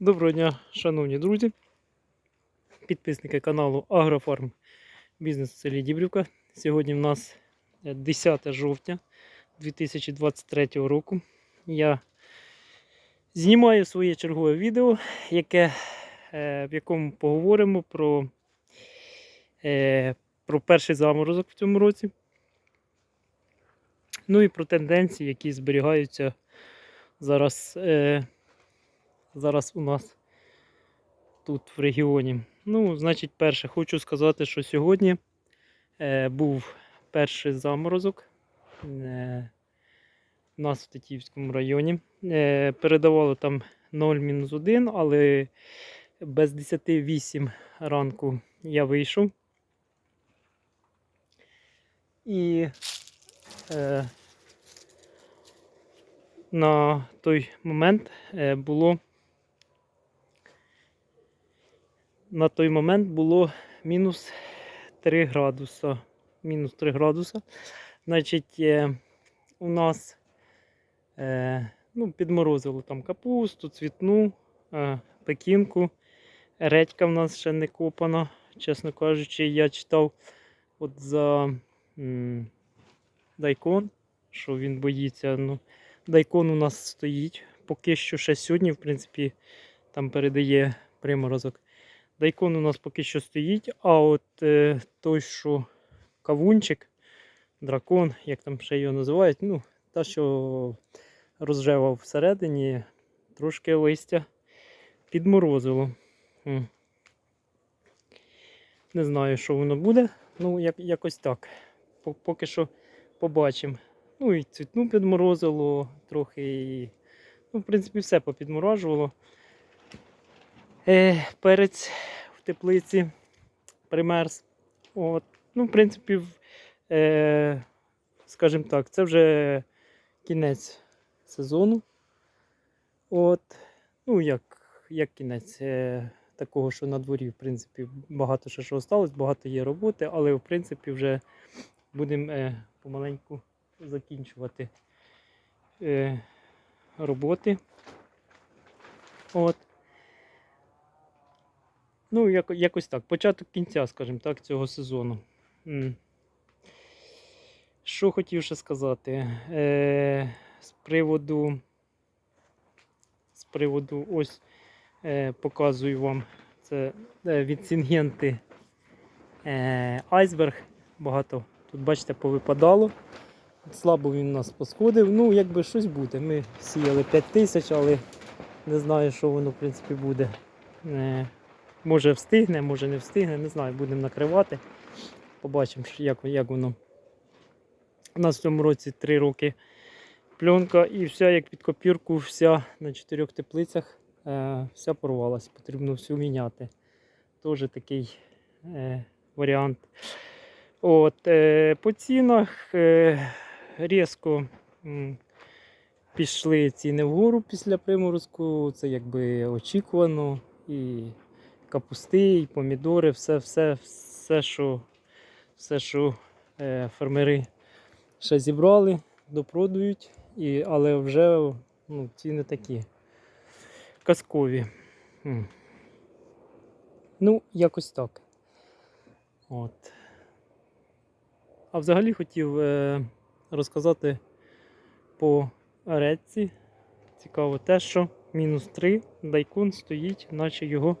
Доброго дня, шановні друзі, підписники каналу Агрофарм Бізнес в селі Дібрівка. Сьогодні в нас е, 10 жовтня 2023 року. Я знімаю своє чергове відео, яке, е, в якому поговоримо про, е, про перший заморозок в цьому році. Ну і про тенденції, які зберігаються зараз. Зараз у нас тут в регіоні. Ну, значить, перше, хочу сказати, що сьогодні е, був перший заморозок е, у нас в Тетіївському районі. Е, передавало там 0-1, але без 10-8 ранку я вийшов. І е, на той момент е, було на той момент було мінус 3 градуса. Мінус 3 градуса. Значить, е, у нас е, ну, підморозило там капусту, цвітну, е, пекінку. Редька в нас ще не копана. Чесно кажучи, я читав от за дайкон, що він боїться. Ну, дайкон у нас стоїть. Поки що ще сьогодні, в принципі, там передає приморозок. Дайкон у нас поки що стоїть, а от е, той, що кавунчик, дракон, як там ще його називають, ну, та, що розжевав всередині, трошки листя підморозило. Не знаю, що воно буде. Ну, як, якось так. Поки що побачимо. Ну і цвітну підморозило трохи. І, ну, в принципі, все попідморожувало. Е, перець в теплиці примерз. От. Ну, в принципі, е, скажімо так, це вже кінець сезону. От. Ну, як, як кінець е, такого, що на дворі, в принципі, багато ще що осталось, багато є роботи, але в принципі вже будемо е, помаленьку закінчувати е, роботи. От. Ну, як, якось так. Початок кінця, скажімо так, цього сезону. Що хотів ще сказати? Е, з приводу. З приводу, ось е, показую вам це е, від Сінгенти е, айсберг. Багато тут, бачите, повипадало. Слабо він у нас посходив. Ну, якби щось буде. Ми сіяли 5 тисяч, але не знаю, що воно в принципі буде. Е, може встигне, може не встигне, не знаю, будемо накривати. Побачимо, як, як воно. У нас в цьому році 3 роки пленка і вся як під копірку, вся на чотирьох теплицях, е, вся порвалась. Потрібно всю міняти. Теж такий е, варіант. От, е, по цінах е, різко м, пішли ціни вгору після приморозку. Це якби очікувано. І капусти, і помідори, все, все, все, що, все, що е, фермери ще зібрали, допродають, і, але вже ну, ціни такі казкові. Ну, якось так. От. А взагалі хотів е, розказати по редці. Цікаво те, що мінус 3 дайкон стоїть, наче його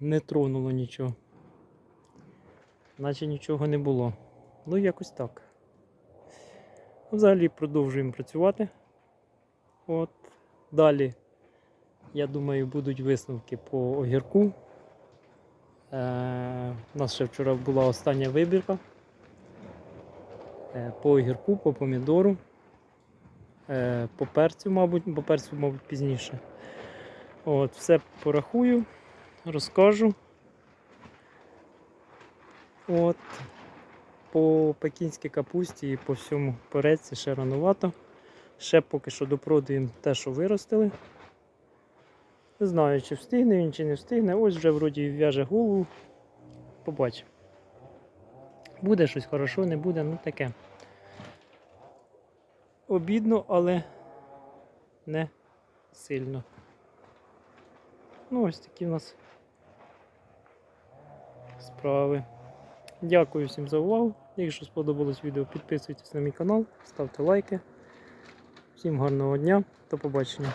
не тронуло нічого. Наче нічого не було. Ну, якось так. Взагалі продовжуємо працювати. От. Далі, я думаю, будуть висновки по огірку. Е, у нас ще вчора була остання вибірка. Е, по огірку, по помідору, е, по перцю, мабуть, по перцю, мабуть, пізніше. От, все порахую, розкажу. От, по пекінській капусті і по всьому пореці ще ранувато. Ще поки що допродаємо те, що виростили. Не знаю, чи встигне він, чи не встигне. Ось вже вроді в'яже голову. Побачимо. Буде щось хорошо, не буде, ну таке. Обідно, але не сильно. Ну, ось такі в нас справи. Дякую всім за увагу. Якщо сподобалось відео, підписуйтесь на мій канал, ставте лайки. Всім гарного дня, до побачення.